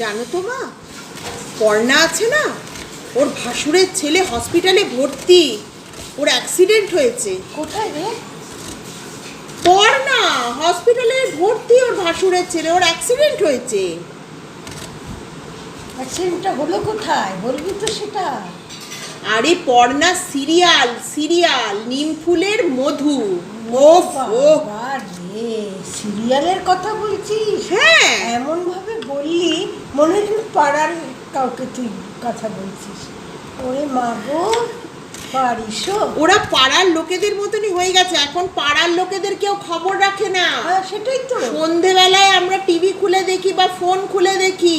জানো তো মা? পর্ণা আছে না? ওর ভাসুরের ছেলে হসপিটালে ভর্তি। ওর অ্যাক্সিডেন্ট হয়েছে। কোথায় রে? পর্ণা হসপিটালে ভর্তি ওর ভাসুরের ছেলে। ওর অ্যাক্সিডেন্ট হয়েছে। অ্যাক্সিডেন্টটা হলো কোথায়? বলবি তো সেটা। আরে পর্ণা সিরিয়াল সিরিয়াল নিমফুলের মধু। ওফ ও রে সিরিয়ালের কথা বলছিস? হ্যাঁ। এমন ভাবে বললি মনে হচ্ছে পাড়ার কাউকে তুই কথা বলছিস। ওরে মা গো পারিস ওরা পাড়ার লোকেদের মতনই হয়ে গেছে এখন পাড়ার লোকেদের কেউ খবর রাখে না। হ্যাঁ সেটাই তো। সন্ধেবেলায় আমরা টিভি খুলে দেখি বা ফোন খুলে দেখি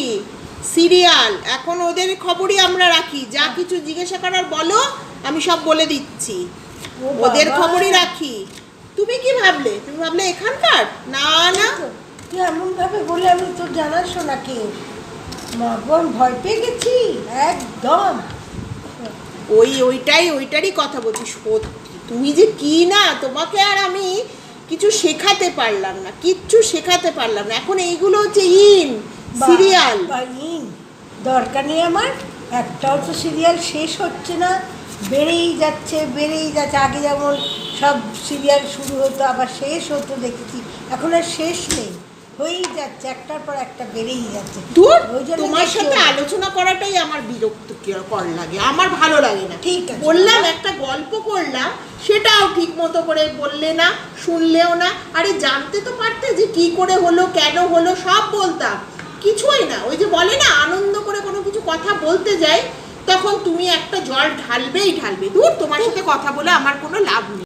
সিরিয়াল এখন ওদের খবরই আমরা রাখি। যা কিছু জিজ্ঞাসা করার বলো আমি সব বলে দিচ্ছি। ওদের খবরই রাখি। তুমি কি ভাবলে? তুমি ভাবলে এখানকার? না না তুই এমন ভাবে বলে আমি তোর জানার শোনা কে? মা আমি ভয় পেয়ে গেছি? একদম। ওই ওইটাই ওইটারই কথা বলছি সত্যি। তুমি যে কি না তোমাকে আর আমি কিছু শেখাতে পারলাম না কিচ্ছু শেখাতে পারলাম না। এখন এইগুলো হচ্ছে ইন সিরিয়াল। বা ইন। দরকার নেই আমার একটাও তো সিরিয়াল শেষ হচ্ছে না বেড়েই যাচ্ছে বেড়েই যাচ্ছে। আগে যেমন সব সিরিয়াল শুরু হতো আবার শেষ হতো দেখেছি। এখন আর শেষ নেই। হয়েই যাচ্ছে একটার পর একটা বেড়েই যাচ্ছে। দূর তোমার সাথে আলোচনা করাটাই আমার বিরক্ত লাগে আমার ভালো লাগে না। ঠিক আছে। বললাম একটা গল্প করলাম সেটাও ঠিক মতো করে বললে না শুনলেও না। আরে জানতে তো পারতে যে কি করে হলো কেন হলো সব বলতাম। কিছুই না। ওই যে বলে না আনন্দ করে কোনো কিছু কথা বলতে যাই তখন তুমি একটা জল ঢালবেই ঢালবে। দূর তোমার সাথে কথা বলে আমার কোনো লাভ নেই।